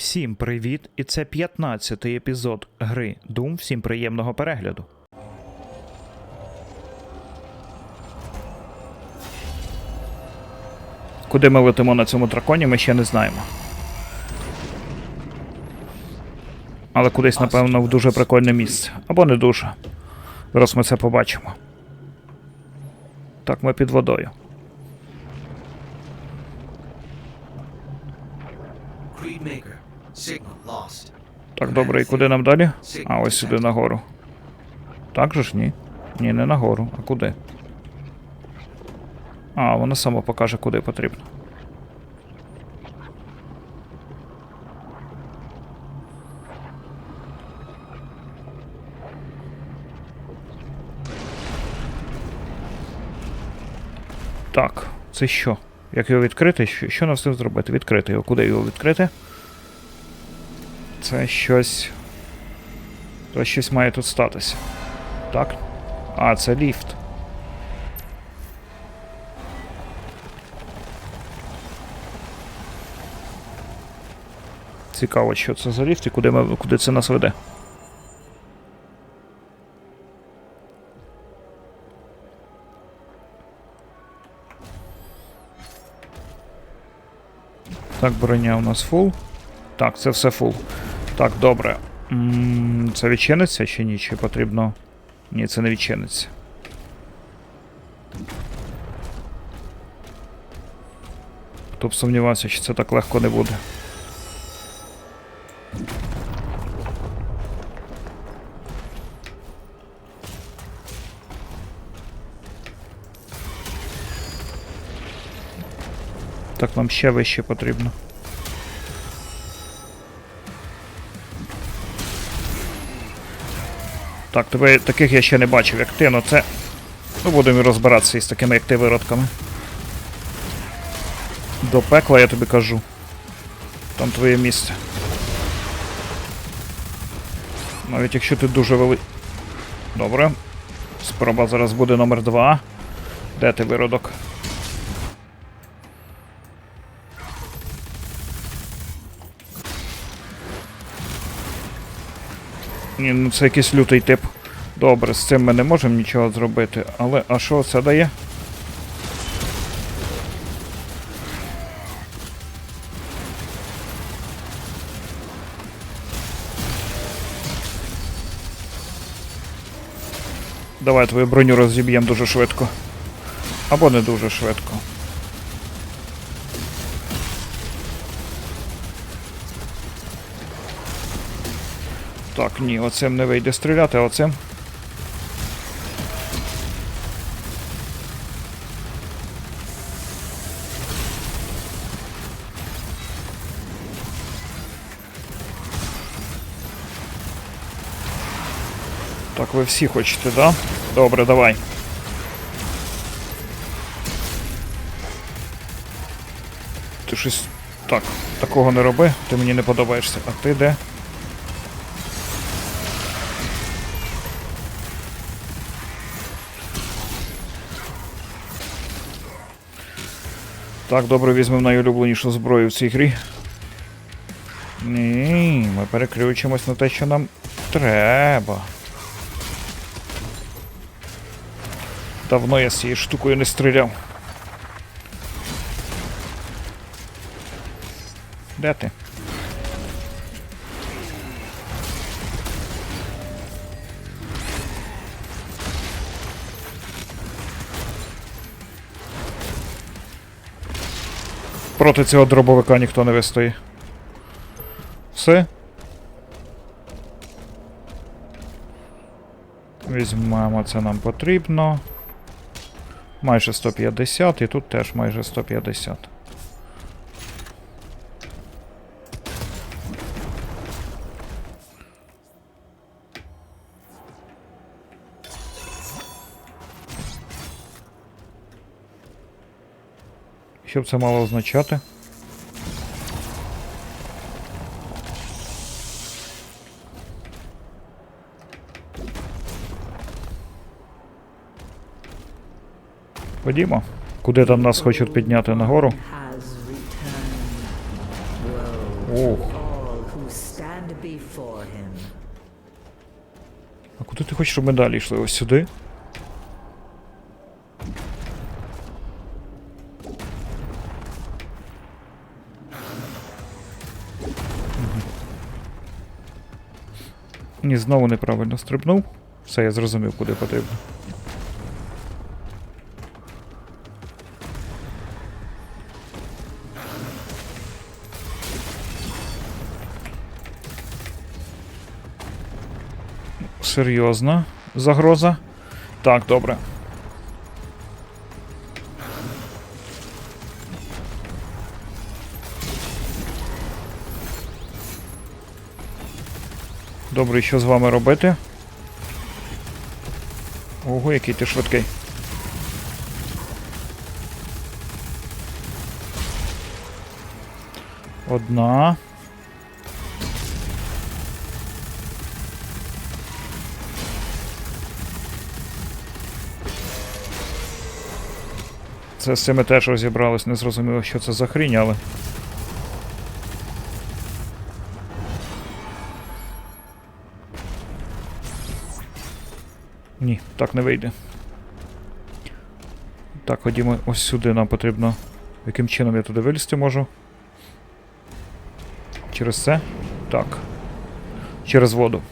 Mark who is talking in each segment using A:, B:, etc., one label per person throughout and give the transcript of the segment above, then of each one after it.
A: Всім привіт! І це 15-й епізод гри Doom. Всім приємного перегляду. Куди ми летимо на цьому драконі, ми ще не знаємо. Але кудись, напевно, в дуже прикольне місце. Або не дуже. Зараз ми це побачимо. Так, ми під водою. Так, добре, і куди нам далі? А, ось сюди нагору. Так же ж ні? Ні, не нагору. А куди? А, вона сама покаже, куди потрібно. Так, це що? Як його відкрити? Що, що нам з цим зробити? Відкрити його. Куди його відкрити? Це щось. То щось має тут статися. Так? А, це ліфт. Цікаво, що це за ліфт і куди, ми, куди це нас веде. Так, броня у нас фул. Так, це все фул. Так, добре. Це відчиниться чи ні? Чи потрібно. Ні, це не відчиниться. Хто б сумнівався, що це так легко не буде. Так, нам ще вище потрібно. Так, тебе таких я ще не бачив, як ти, ну це. Ну, будемо розбиратися із такими, як ти, виродками. До пекла я тобі кажу. Там твоє місце. Навіть якщо ти дуже вели. Добре. Спроба зараз буде номер два. Де ти виродок? Ні, ну це якийсь лютий тип. Добре, з цим ми не можемо нічого зробити. Але а що це дає? Давай твою броню розіб'ємо дуже швидко. Або не дуже швидко. Так, ні, оцим не вийде стріляти, а оцим. Так, ви всі хочете, да? Добре, давай. Ти щось. Так, такого не роби, ти мені не подобаєшся. А ти де? Так, добре, візьмемо найулюбленішу зброю в цій грі. Ні, ми переключимось на те, що нам треба. Давно я з цією штукою не стріляв. Де ти? Проти цього дробовика ніхто не вистоїть. Все? Візьмемо, це нам потрібно. Майже 150 і тут теж майже 150. Що б це мало означати? Ходімо. Куди там нас хочуть підняти нагору?
B: him.
A: А куди ти хочеш, щоб ми далі йшли? Ось сюди? Ні, знову неправильно стрибнув. Все, я зрозумів, куди потрібно. Серйозна загроза. Так, добре. Добре, що з вами робити? Ого, який ти швидкий. Одна. Це з цими теж розібрались, не зрозуміло, що це за хрінь, але. Ні, так не вийде. Так, ходімо ось сюди, нам потрібно. Яким чином я туди вилізти можу? Через це? Так. Через воду.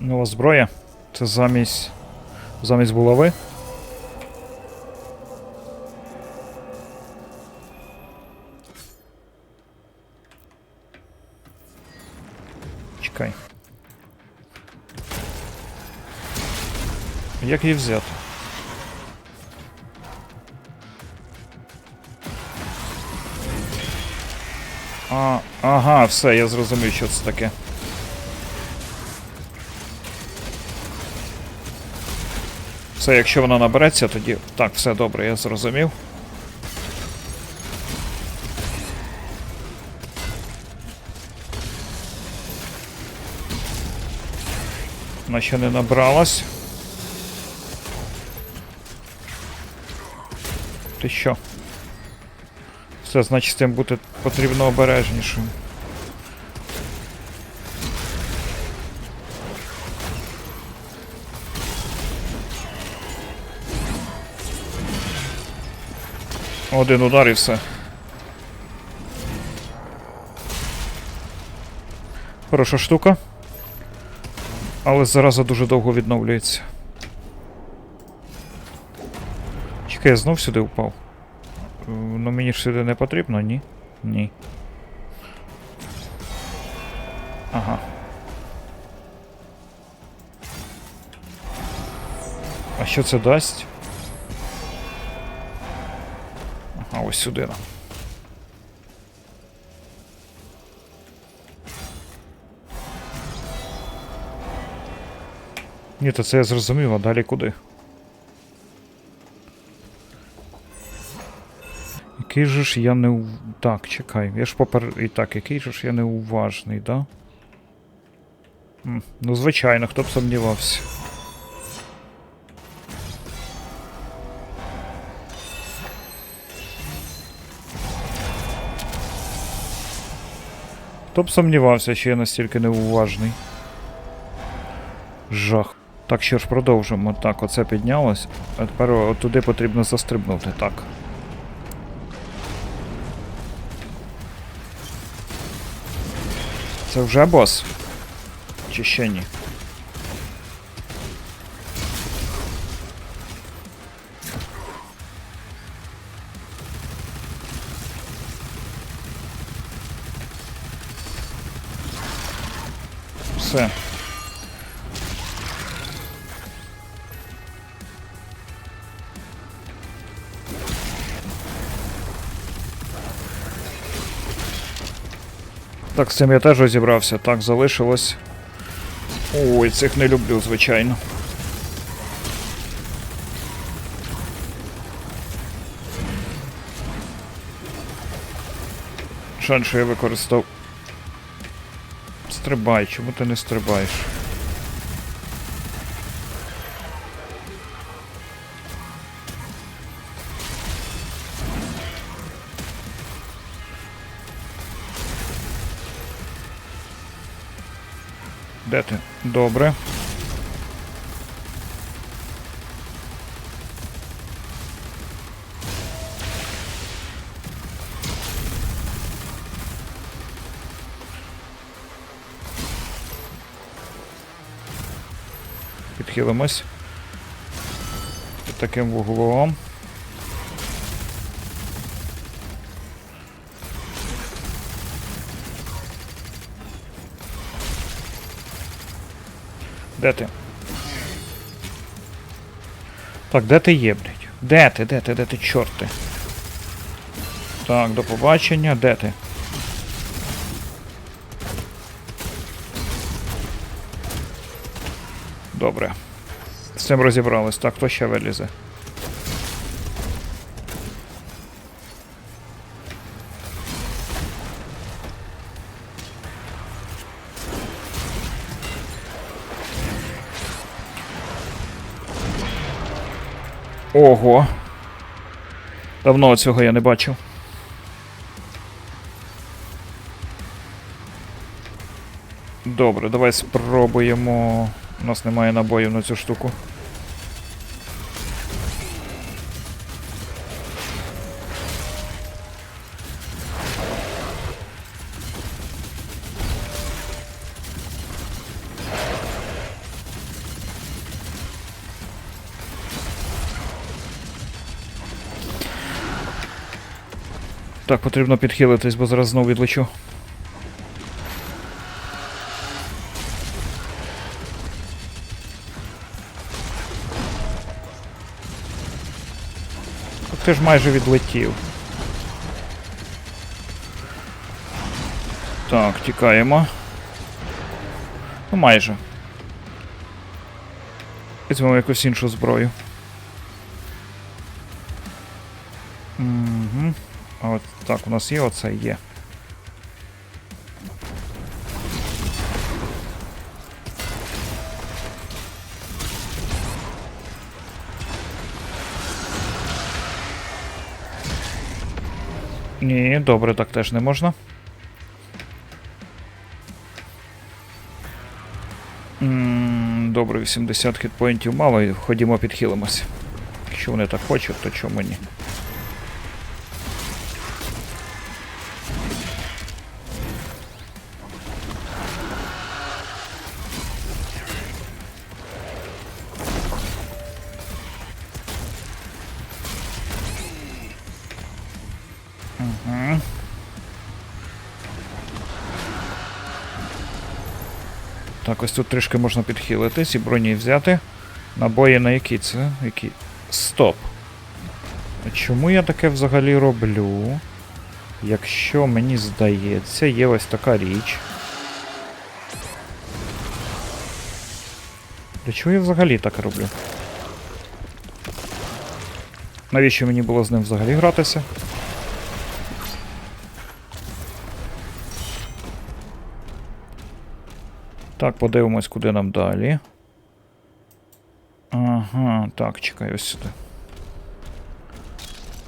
A: Нова зброя. Це замість. Замість булави. Як її взяти? А, ага, все, я зрозумів, що це таке. Все, якщо вона набереться, тоді. Так, все добре, я зрозумів. Вона ще не набралась. Ти що? Все, значить, з тим бути потрібно обережнішим. Один удар і все. Хороша штука. Але зараза дуже довго відновлюється. Чекай, я знов сюди впав. Е, Ну мені ж сюди не потрібно, ні? Ні. Ага. А що це дасть? Ага, ось сюди нам. Ні, то це я зрозумів, а далі куди? Який же ж я не. Так, чекай, я ж попер... І так, який же ж я неуважний, да? Ну, звичайно, хто б сумнівався. Хто б сумнівався, що я настільки неуважний. Жах. Так, що ж, продовжимо. Так, оце піднялось. А тепер туди потрібно застрибнути, так. Це вже бос? Чи ще ні? Так, з цим я теж розібрався. Так, залишилось. Ой, цих не люблю, звичайно. Шаншу я використав Стрибай, чому ти не стрибаєш? Добре. Підхилимось. Під таким вуглом. Де ти? Так, де ти є, блядь? Де ти, де ти, де ти, чорт ти? Так, до побачення, де ти? Добре. З цим розібрались. Так, хто ще вилізе? Ого. Давно цього я не бачив. Добре, давай спробуємо. У нас немає набоїв на цю штуку. Так, потрібно підхилитись, бо зараз знову відлечу. Ти ж майже відлетів. Так, тікаємо. Ну майже. Візьмемо якусь іншу зброю. Так, у нас є оце є. Ні, добре, так теж не можна. Добре, 80 хітпоінтів мало, і ходімо підхилимось. Якщо вони так хочуть, то чому ні? Так, ось тут трішки можна підхилитись і броні взяти. Набої на які це? Які? Стоп. Чому я таке взагалі роблю? Якщо мені здається, є ось така річ. Для чого я взагалі так роблю? Навіщо мені було з ним взагалі гратися? Так, подивимось, куди нам далі. Ага, так, чекай ось сюди.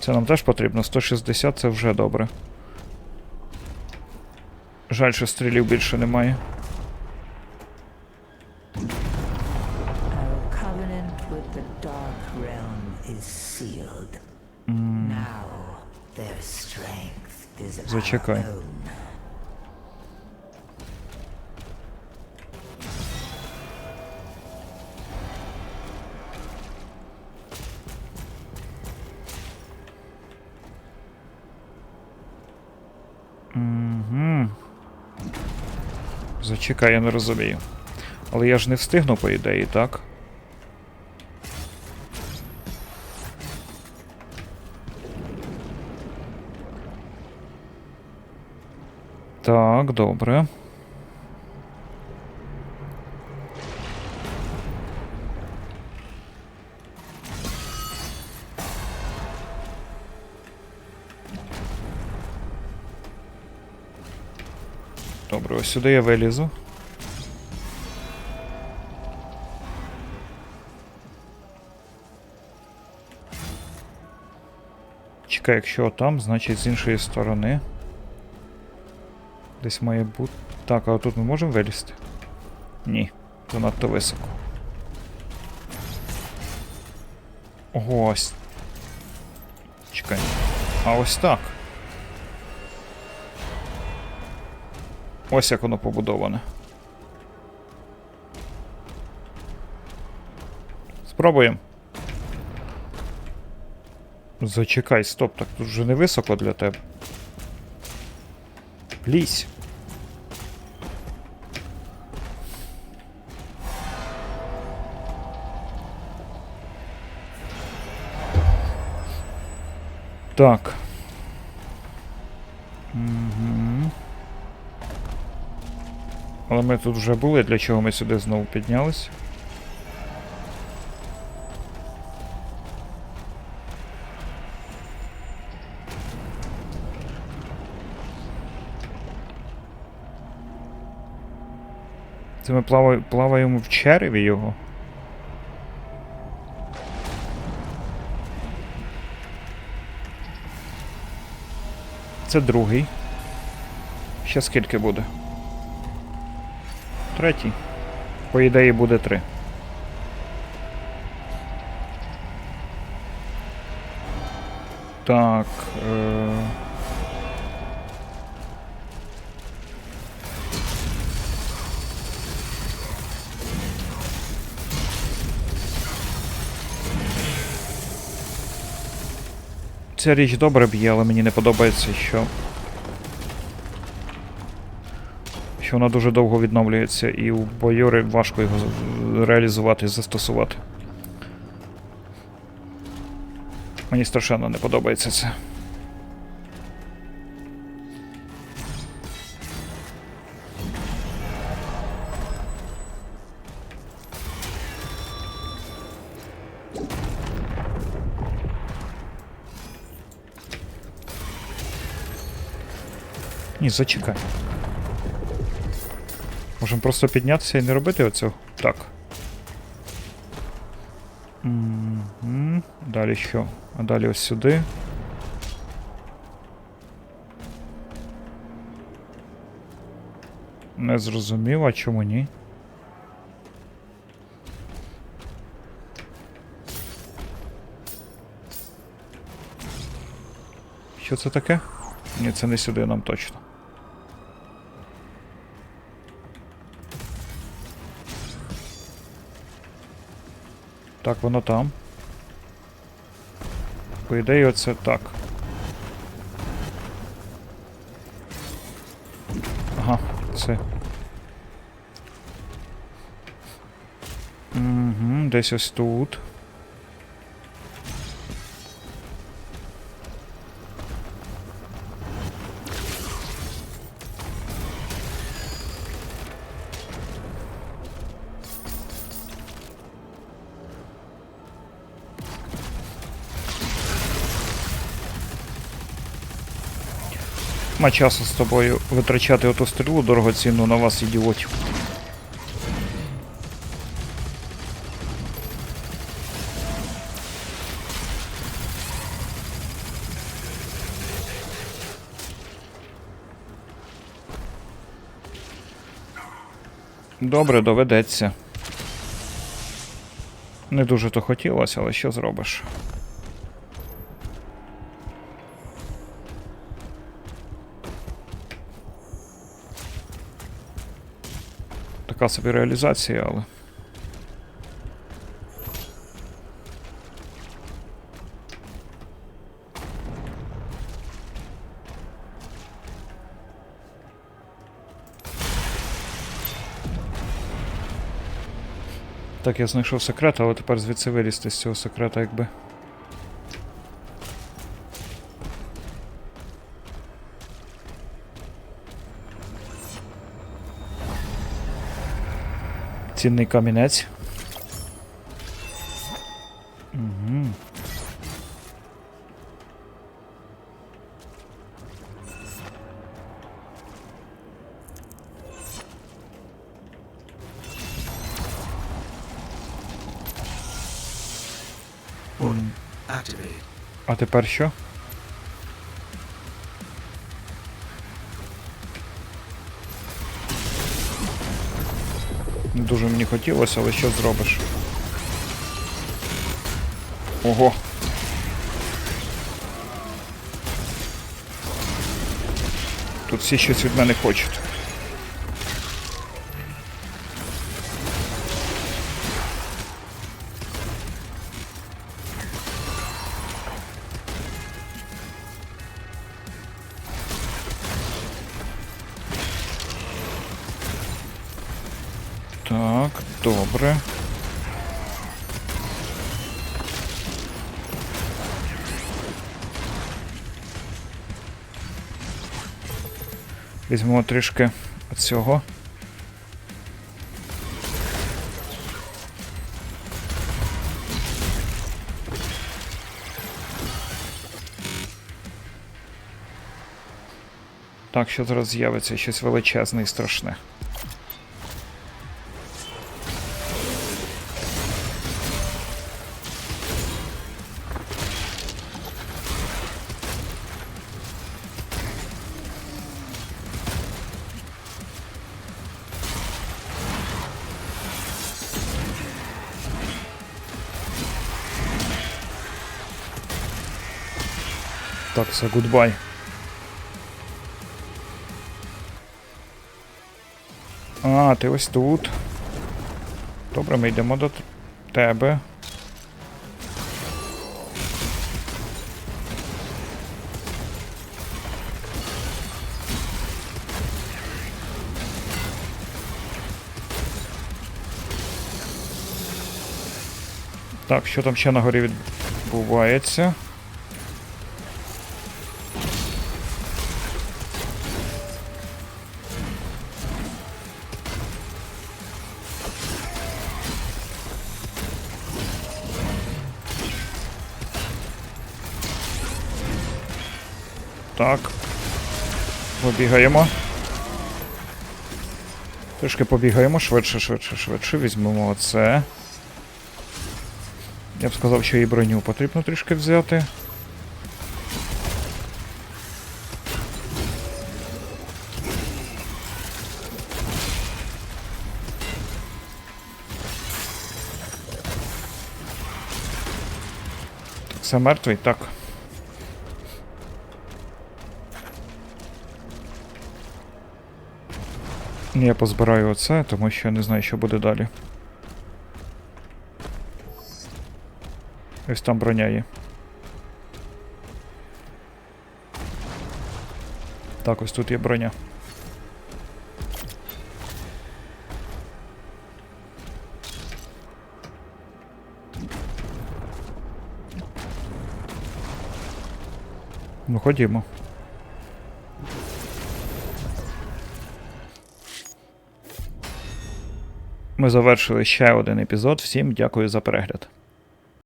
A: Це нам теж потрібно. 160 це вже добре. Жаль, що стрілів більше немає.
B: Our
A: Зачекай, я не розумію. Але я ж не встигну, по ідеї, так? Так, добре. Добре, ось сюди я вилізу. Чекай, якщо там, значить з іншої сторони. Десь має бути. Так, а тут ми можемо вилізти? Ні, занадто високо. Ого, ось. Чекай. А ось так. Ось як воно побудоване. Спробуємо. Зачекай, стоп, так тут вже не високо для тебе. Лізь. Так. Але ми тут вже були, для чого ми сюди знову піднялись? Це ми плава- плаваємо в череві його. Це другий. Ще скільки буде? Третій. По ідеї буде три. Так. Е... Ця річ добре б'є, але мені не подобається, що. Що вона дуже довго відновлюється, і у бойори важко його реалізувати, застосувати. Мені страшенно не подобається це. Ні, зачекай. Можемо просто піднятися і не робити оцього? Так. Мгм. Далі що? А далі ось сюди. Не зрозумів, а чому ні? Що це таке? Ні, це не сюди нам точно. Так, воно там. По ідеї, оце так. Ага, це. Угу, десь ось тут. Ма часу з тобою витрачати оту стрілу дорогоцінну на вас, ідіотів. Добре, доведеться. Не дуже то хотілося, але що зробиш? Така собі але. Так, я знайшов секрет, але тепер звідси вилізти з цього секрета, якби. цінний камінець. Угу. А тепер що? Дуже мені хотілося, але що зробиш? Ого. Тут всі щось від мене хочуть. Добре. Візьмемо трішки цього. Так, що зараз з'явиться щось величезне і страшне. Так, все, гудбай. А, ти ось тут. Добре, ми йдемо до тебе. Так, що там ще на горі відбувається? Так. Побігаємо. Трішки побігаємо швидше, швидше, швидше. Візьмемо оце. Я б сказав, що і броню потрібно трішки взяти. Все мертвий, так. Я позбираю оце, тому що я не знаю, що буде далі. Ось там броня є. Так, ось тут є броня. Ну, ходімо. Ми завершили ще один епізод. Всім дякую за перегляд.